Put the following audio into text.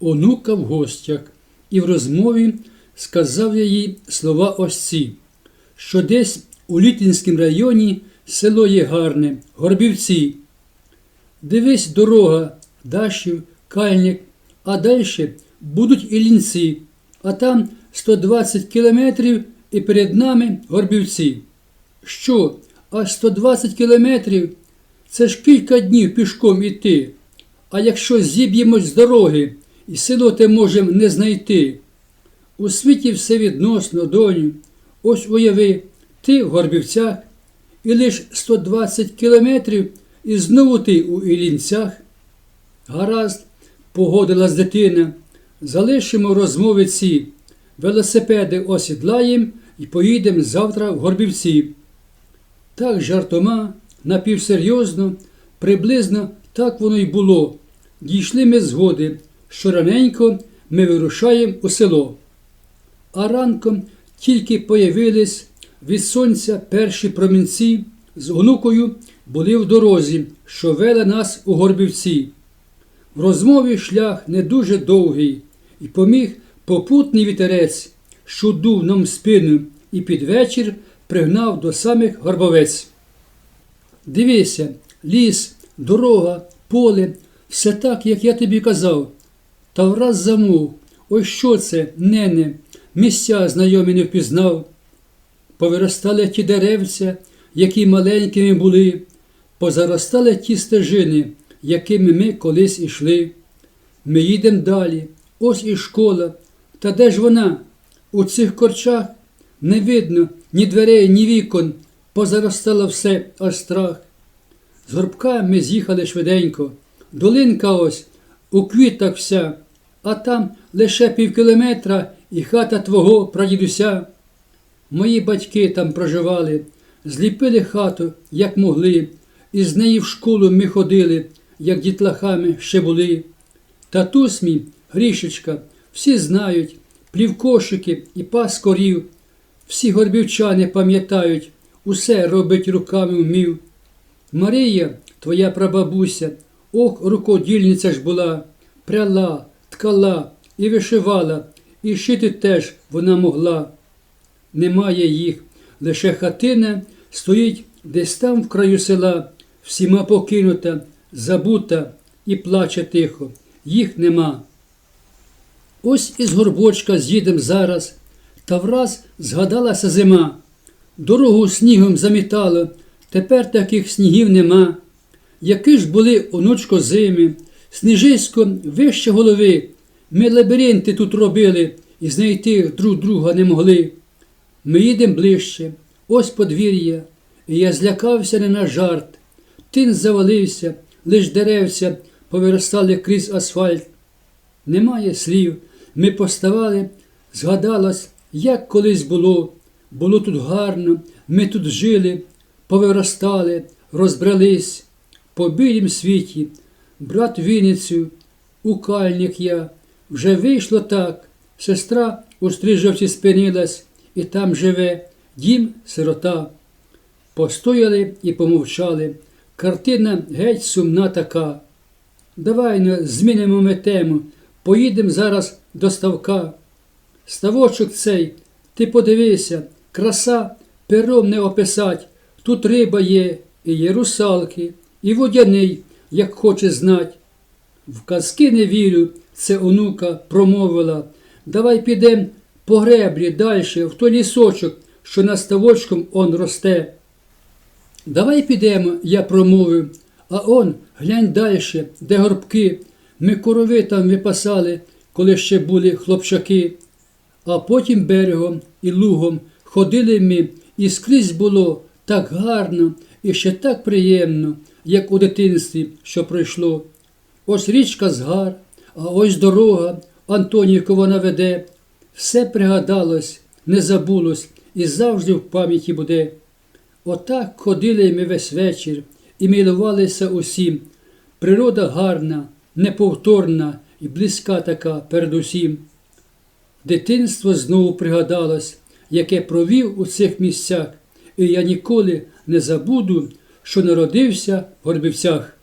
онука в гостях, і в розмові сказав я їй слова ось ці, що десь у Літинському районі село є гарне, Горбівці. Дивись, дорога, Дашів, Кальник, а далі будуть Іллінці, а там 120 кілометрів і перед нами Горбівці. Що, аж 120 кілометрів? Це ж кілька днів пішком іти. А якщо зіб'ємось з дороги, і село те можемо не знайти. У світі все відносно, доню. Ось уяви, ти в Горбівцях, і лиш 120 кілометрів, і знову ти у Іллінцях. Гаразд, погодилась дитина, залишимо розмови ці, велосипеди осідлаєм і поїдемо завтра в Горбівці. Так жартома, напівсерйозно, приблизно так воно й було. Дійшли ми згоди, що раненько ми вирушаємо у село. А ранком тільки появились від сонця перші промінці з онукою були в дорозі, що вела нас у Горбівці. В розмові шлях не дуже довгий, і поміг попутний вітерець, що дув нам спину, і під вечір пригнав до самих горбовець. Дивися, ліс, дорога, поле, все так, як я тобі казав. Та враз замов, ось що це, нене, місця знайомі не впізнав. Повиростали ті деревця, які маленькими були, позаростали ті стежини, якими ми колись ішли. Ми їдемо далі, ось і школа. Та де ж вона? У цих корчах не видно ні дверей, ні вікон, позаростало все аж страх. З горбка ми з'їхали швиденько. Долинка ось у квітах вся, а там лише півкілометра і хата твого прадідуся. Мої батьки там проживали, зліпили хату, як могли, і з неї в школу ми ходили, як дітлахами ще були. Татус мій, Грішечка, всі знають, плівкошики і пас корів, всі горбівчани пам'ятають, усе робить руками вмів. Марія, твоя прабабуся, ох, рукодільниця ж була, пряла, ткала і вишивала, і шити теж вона могла. Немає їх, лише хатина стоїть десь там в краю села, всіма покинута, забута і плаче тихо. Їх нема. Ось із горбочка з'їдем зараз, та враз згадалася зима. Дорогу снігом замітало, тепер таких снігів нема. Які ж були онучко зими, сніжисько вище голови. Ми лабіринти тут робили і знайти друг друга не могли. Ми їдемо ближче, ось подвір'я, і я злякався не на жарт. Тин завалився, лиш деревця повиростали крізь асфальт. Немає слів. Ми поставали, згадалось, як колись було. Було тут гарно, ми тут жили, повиростали, розбрались по білім світі, брат Вінницю, укальник я. Вже вийшло так, сестра у Стрижовці спинилась, і там живе дім сирота. Постояли і помовчали. Картина геть сумна така. Давай ну, змінимо ми тему, поїдемо зараз до ставка. Ставочок цей, ти подивися, краса пером не описать. Тут риба є, і є русалки, і водяний, як хоче знать. В казки не вірю, це онука промовила. Давай підем по греблі далі, в той лісочок, що над ставочком он росте. Давай підемо, я промовив, а он глянь далі, де горбки. Ми корови там випасали, коли ще були хлопчаки. А потім берегом і лугом ходили ми, і скрізь було так гарно і ще так приємно, як у дитинстві, що пройшло. Ось річка згар, а ось дорога, Антонівку вона веде. Все пригадалось, не забулось і завжди в пам'яті буде. Отак ходили ми весь вечір і милувалися усім. Природа гарна, неповторна і близька така передусім. Дитинство знову пригадалось, яке провів у цих місцях, і я ніколи не забуду, що народився в Горбівцях.